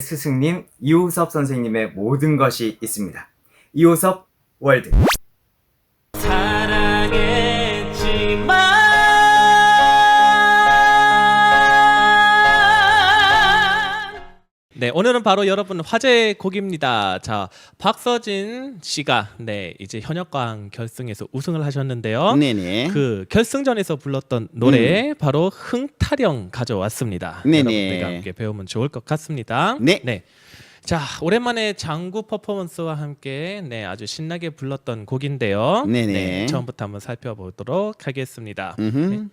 스승님 이호섭 선생님의 모든 것이 있습니다. 이호섭 월드. 네, 오늘은 바로 여러분 화제 곡입니다. 자, 박서진 씨가 네, 이제 현역광 결승에서 우승을 하셨는데요. 네네. 그 결승전에서 불렀던 노래 바로 흥타령 가져왔습니다. 네네. 여러분들과 함께 배우면 좋을 것 같습니다. 네. 자, 오랜만에 장구 퍼포먼스와 함께 네, 아주 신나게 불렀던 곡인데요. 네네. 처음부터 한번 살펴보도록 하겠습니다. 음흠. 네.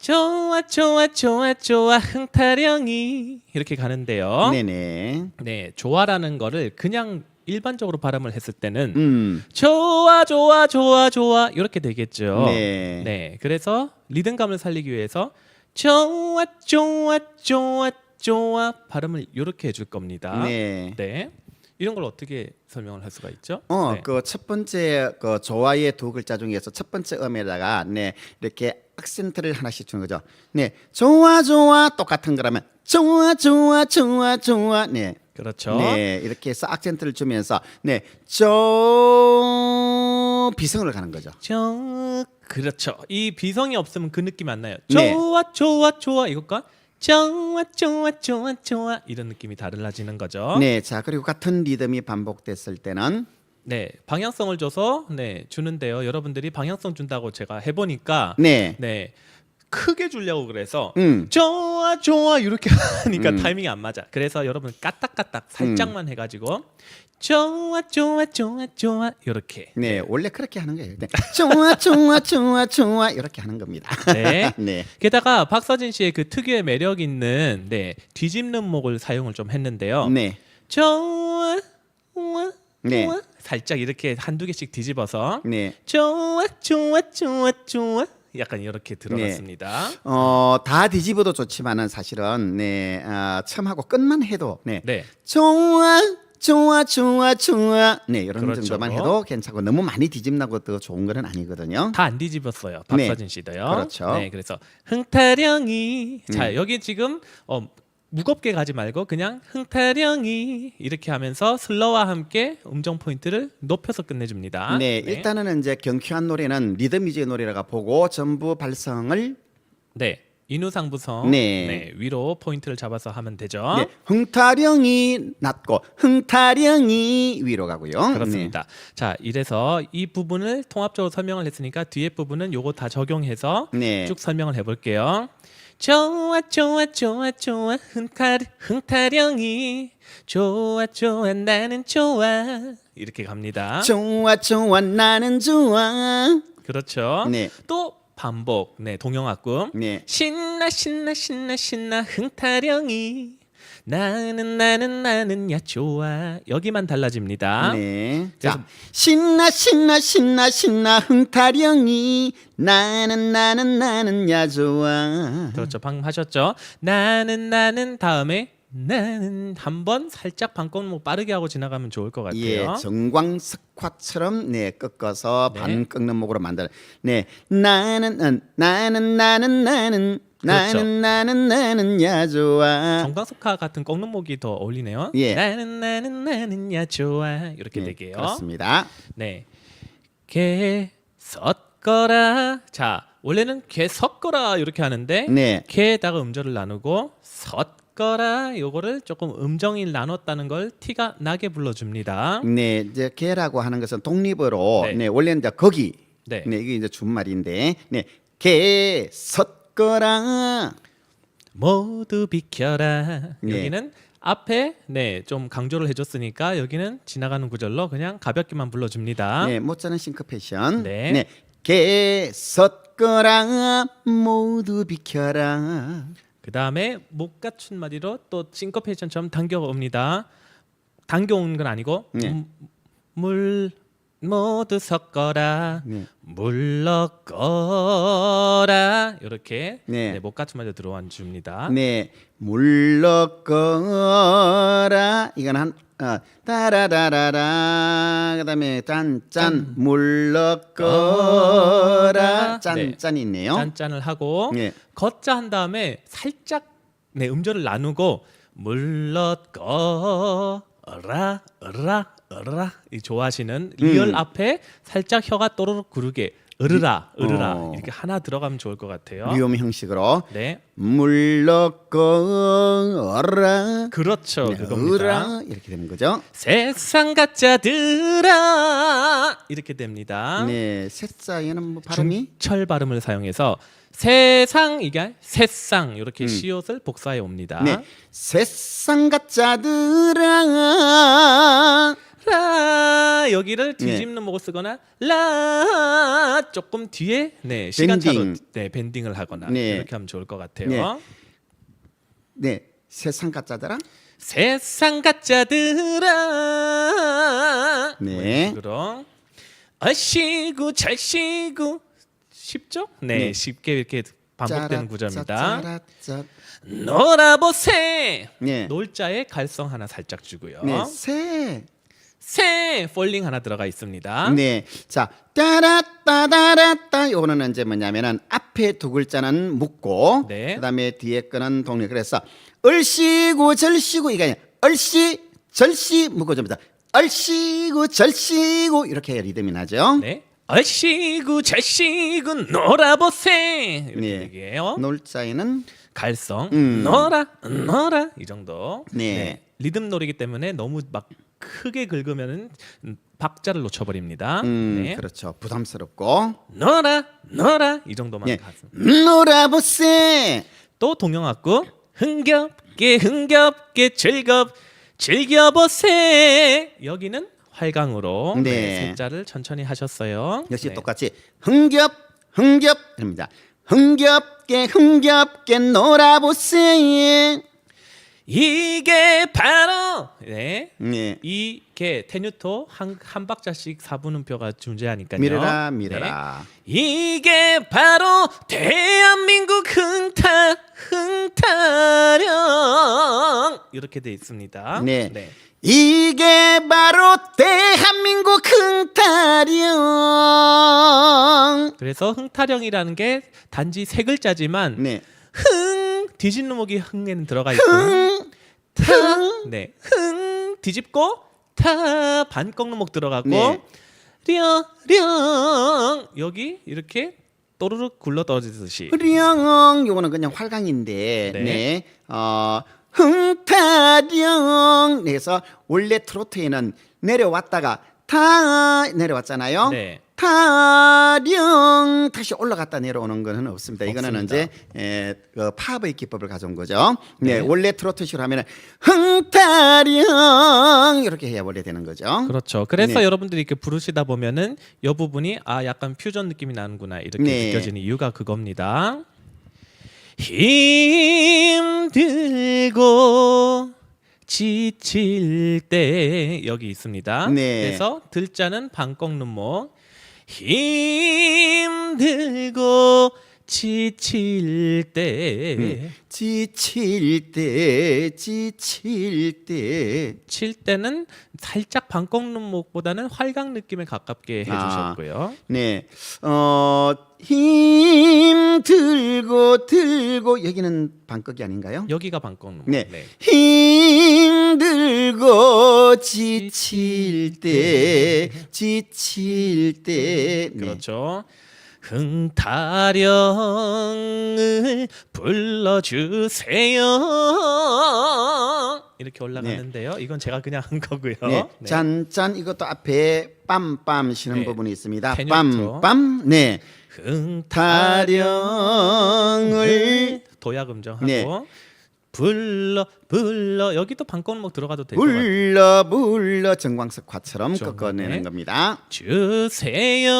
좋아 좋아 좋아 좋아 흥타령이 이렇게 가는데요. 네네. 네, 좋아라는 거를 그냥 일반적으로 발음을 했을 때는 음. 좋아 좋아 좋아 좋아 이렇게 되겠죠. 네. 네, 그래서 리듬감을 살리기 위해서 좋아 좋아 좋아 좋아 발음을 이렇게 해줄 겁니다. 네. 네. 이런 걸 어떻게 설명을 할 수가 있죠? 어, 네. 그 첫 번째 그 좋아의 두 글자 중에서 첫 번째 음에다가 네 이렇게 악센트를 하나씩 주는 거죠. 네, 좋아 좋아 똑같은 거라면 좋아 좋아 좋아 좋아 네. 그렇죠. 네, 이렇게 해서 악센트를 주면서 네, 조 비성으로 가는 거죠. 저 그렇죠. 이 비성이 없으면 그 느낌 안 나요. 네. 좋아 좋아 좋아 이것과 좋아 좋아 좋아 좋아 이런 느낌이 달라지는 거죠. 네, 자 그리고 같은 리듬이 반복됐을 때는 네, 방향성을 줘서 네 주는데요. 여러분들이 방향성 준다고 제가 해보니까 네, 네 크게 주려고 그래서 음, 좋아 좋아 이렇게 하니까 음. 타이밍이 안 맞아. 그래서 여러분 까딱까딱 살짝만 해가지고 좋아 좋아 좋아 좋아 이렇게 네, 원래 그렇게 하는 거예요. 네. 좋아 좋아 좋아 좋아 이렇게 하는 겁니다. 네. 네. 게다가 박서진 씨의 그 특유의 매력 있는 네 뒤집는 목을 사용을 좀 했는데요. 네. 좋아, 좋아, 네. 좋아. 살짝 이렇게 한두 개씩 뒤집어서 네. 좋아, 좋아, 좋아, 좋아. 약간 이렇게 들어갔습니다. 어, 다 뒤집어도 좋지만은 사실은 네, 어, 처음 하고 끝만 해도 네. 네, 좋아 좋아 좋아 좋아 네 이런 그렇죠. 정도만 해도 괜찮고 너무 많이 뒤집나고 더 좋은 거는 아니거든요. 다 안 뒤집었어요. 박서진 씨도요. 그렇죠. 네, 그래서 흥타령이 자 음. 여기 지금 어, 무겁게 가지 말고 그냥 흥타령이 이렇게 하면서 슬러와 함께 음정 포인트를 높여서 끝내줍니다. 네, 일단은 이제 경쾌한 노래는 리듬 위주의 노래라가 보고 전부 발성을 네. 인우상부성 네. 네. 위로 포인트를 잡아서 하면 되죠. 네, 흥타령이 낮고 흥타령이 위로 가고요. 그렇습니다. 자, 이래서 이 부분을 통합적으로 설명을 했으니까 뒤에 부분은 요거 다 적용해서 네. 쭉 설명을 해볼게요. 좋아 좋아 좋아 좋아 흥타 흥타령이 좋아 좋아 나는 좋아 이렇게 갑니다. 네. 좋아 좋아 나는 좋아. 그렇죠. 네. 또 반복. 네, 동영악금. 네. 신나 신나 신나 신나 흥타령이 나는 나는 나는 야 좋아 여기만 달라집니다. 네. 그래서- 자, 신나 신나 신나 신나 흥타령이 나는 나는 나는 야 좋아. 그렇죠. 방금 하셨죠. 나는 나는 다음에 나는 한 번 살짝 반꺾는 빠르게 하고 지나가면 좋을 것 같아요. 예, 정광석화처럼 네 꺾어서 네. 반 꺾는 목으로 만들. 네, 나는 음, 나는 나는 나는 그렇죠. 나는 나는 나는 야 좋아. 정광석화 같은 꺾는 목이 더 어울리네요. 예. 나는 나는 나는 야 좋아 이렇게 네, 되게요. 그렇습니다. 네. 개 섞어라. 자, 원래는 개 섞어라 이렇게 하는데 네, 개에다가 음절을 나누고 섞어라 요거를 조금 음정이 나눴다는 걸 티가 나게 불러줍니다. 네, 이제 개라고 하는 것은 독립으로 네. 네, 원래는 이제 거기. 네. 네, 이게 이제 준말인데, 네, 개섞 어라. 모두 비켜라. 네. 여기는 앞에 네 좀 강조를 해줬으니까 여기는 지나가는 구절로 그냥 가볍게만 불러줍니다. 네, 못자는 싱크페이션. 네. 네, 개 섞어라 모두 비켜라. 그 다음에 목 갖춘 마디로 또 싱커페이션처럼 당겨옵니다. 당겨오는 건 아니고 네. 음, 물 모두 섞어라 네. 물러거라 이렇게 네. 네, 목 마디로 들어와 줍니다. 네, 물러거라. 이건 한 어, 따라라라라. 그다음에 짠짠 물러거라. 네. 짠짠 있네요. 짠짠을 하고 네. 걷자 한 다음에 살짝 네 음절을 나누고 물렀거 라 어라 어라 이 좋아하시는 리얼 음. 앞에 살짝 혀가 또르륵 구르게 으르라 으르라 어. 이렇게 하나 들어가면 좋을 것 같아요. 리움 형식으로 네, 물러거라 그렇죠 네, 그겁니다. 으라 이렇게 되는 거죠. 세상 가짜들아 이렇게 됩니다. 네, 셋자에는 뭐 발음이 중철 발음을 사용해서 세상 이게 세상 이렇게 음. 시옷을 복사해 옵니다. 네, 세상 가짜들아 라 여기를 네. 뒤집는 목을 쓰거나 라 조금 뒤에 네 시간차로 밴딩. 네 밴딩을 하거나 네. 이렇게 하면 좋을 것 같아요. 네. 네, 세상 가짜들아 세상 가짜들아 네. 뭐 이런 식으로 얼씨구 절씨구 쉽죠? 네, 네. 쉽게 이렇게 반복되는 구조입니다. 짜라짜짜. 놀아보세 네. 놀자에 갈성 하나 살짝 주고요. 네, 새. 새 폴링 하나 들어가 있습니다. 네. 자, 따라따다라따 요거는 이제 뭐냐면은 앞에 두 글자는 묶고 네. 그다음에 뒤에 거는 동일. 그래서 얼씨구 절씨구 이게 아니라 얼씨 절씨 묶어 줍니다. 얼씨구 절씨구 이렇게 리듬이 나죠. 네. 얼씨구 절씨구 놀아보세 이렇게 네. 얘기해요. 놀자에는 갈성 음. 놀아 놀아 이 정도. 네. 리듬 놀이기 때문에 너무 막 크게 긁으면은 음, 박자를 놓쳐버립니다. 음, 네. 그렇죠. 부담스럽고. 놀아 놀아 이 정도만 네. 가슴. 놀아보세. 또 동영악구 흥겹게 흥겹게 즐겁 즐겨보세 여기는 활강으로 네. 네. 세자를 천천히 하셨어요. 역시 네. 똑같이 흥겹 흥겹 됩니다. 흥겹게 흥겹게 놀아보세. 이게 바로 네. 네. 이게 테뉴토 한, 한 박자씩 사분음표가 존재하니까요. 미래라 미래라. 네. 이게 바로 대한민국 흥타 흥타령 이렇게 돼 있습니다. 네. 이게 바로 대한민국 흥타령. 그래서 흥타령이라는 게 단지 세 글자지만 네. 흥 뒤집는 목이 흥에는 들어가 있고 흥. 타, 네, 흥 뒤집고 타 반꺾는 목 들어가고 네. 려령 여기 이렇게 또르륵 굴러 떨어지듯이 령 요거는 그냥 활강인데 네. 네. 어 흥타령 그래서 원래 트로트에는 내려왔다가 타 내려왔잖아요. 네. 타령 다시 올라갔다 내려오는 거는 없습니다. 이거는 없습니다. 이제 에, 그 팝의 기법을 가져온 거죠. 네, 네. 원래 트로트식으로 하면은 흥타령 이렇게 해야 원래 되는 거죠. 그렇죠. 그래서 네. 여러분들이 이렇게 부르시다 보면은 이 부분이 아 약간 퓨전 느낌이 나는구나 이렇게 네. 느껴지는 이유가 그겁니다. 힘들고 지칠 때 여기 있습니다. 네. 그래서 들자는 반 꺾는 목. 힘들고 지칠 때 음. 지칠 때 지칠 때 칠 때는 살짝 반 꺾는 목보다는 활강 느낌에 가깝게 아. 해주셨고요. 네. 어, 힘 들고 들고 여기는 반꺾이 아닌가요? 여기가 반 꺾는 목. 네. 힘 들고 지칠 때 지칠 때 네. 그렇죠. 흥타령을 불러주세요. 이렇게 올라가는데요. 이건 제가 그냥 한 거고요. 네. 네. 짠짠 이것도 앞에 빰빰 쉬는 네. 부분이 있습니다. 테뉴토. 빰빰. 네. 흥타령을 도야금정하고 네. 불러 불러 여기도 반꺾목 들어가도 될것 같아요. 불러 불러 정광석화처럼. 꺾어내는 네. 겁니다. 주세요.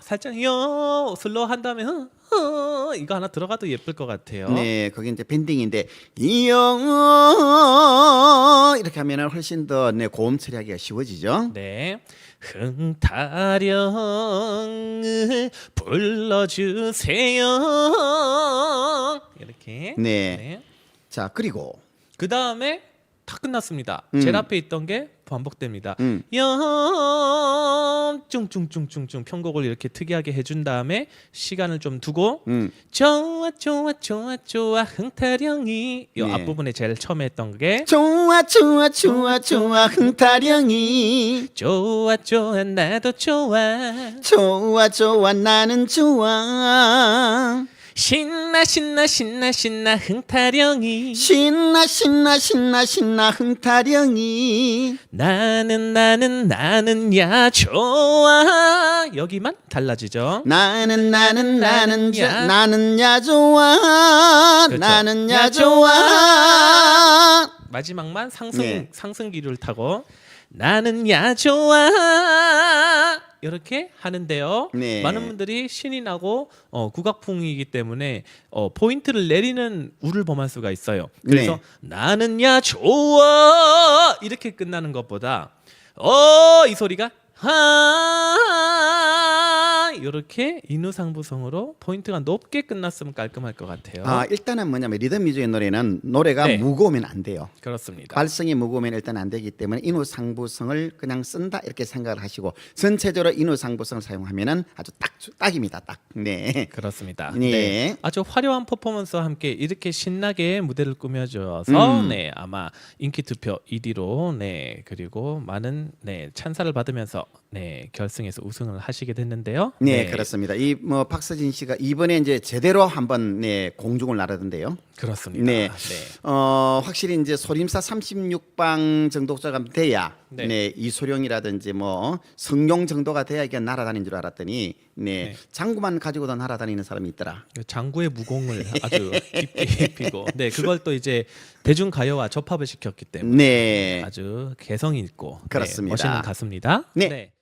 살짝 요 슬로우 한 다음에 허, 허, 이거 하나 들어가도 예쁠 것 같아요. 네, 거기 이제 밴딩인데 이영 이렇게 하면은 훨씬 더 네, 고음 처리하기가 쉬워지죠. 네. 흥타령을 불러주세요. 이렇게. 네. 자, 그리고 그 다음에 다 끝났습니다. 음. 제일 앞에 있던 게 반복됩니다. 음. 여 쭝쭝쭝쭝쭝 편곡을 이렇게 특이하게 해준 다음에 시간을 좀 두고 음. 좋아 좋아 좋아 좋아 흥타령이 이 네. 앞부분에 제일 처음에 했던 게 좋아 좋아 좋아 좋아 흥타령이 좋아 좋아 나도 좋아 좋아 좋아 나는 좋아 신나 신나 신나 신나 흥타령이. 신나 신나 신나 신나 흥타령이. 나는 나는 나는 야 좋아. 여기만 달라지죠? 나는 나는 나는 야. 자, 나는 야 좋아. 그렇죠. 나는 야야 좋아. 마지막만 상승 네. 상승기를 타고. 나는 야 좋아 이렇게 하는데요. 네. 많은 분들이 신이 나고 어, 국악풍이기 때문에 어, 포인트를 내리는 우를 범할 수가 있어요. 그래서 네. 나는 야 좋아 이렇게 끝나는 것보다 어 이 소리가 하 이렇게 인우상부성으로 포인트가 높게 끝났으면 깔끔할 것 같아요. 아 일단은 뭐냐면 리듬 위주의 노래는 노래가 네. 무거우면 안 돼요 그렇습니다. 발성이 무거우면 일단 안 되기 때문에 인후상부성을 그냥 쓴다 이렇게 생각을 하시고 전체적으로 인후상부성을 사용하면은 아주 딱 딱입니다 딱 네. 그렇습니다. 네. 아주 화려한 퍼포먼스와 함께 이렇게 신나게 무대를 꾸며줘서 음. 네 아마 인기 투표 1위로 네 그리고 많은 네 찬사를 받으면서 네 결승에서 우승을 하시게 됐는데요. 네, 그렇습니다. 이 뭐 박서진 씨가 이번에 이제 제대로 한번 네 공중을 나르던데요. 그렇습니다. 네. 네. 어 확실히 이제 소림사 36방 정도가 돼야 네. 네, 이소룡이라든지 뭐 성룡 정도가 돼야 이게 날아다니는 줄 알았더니 네, 네. 장구만 가지고도 날아다니는 사람이 있더라. 그 장구의 무공을 아주 깊게 입히고 네 그걸 또 이제 대중 가요와 접합을 시켰기 때문에 네. 아주 개성 있고 네, 그렇습니다. 멋있는 가수입니다. 네.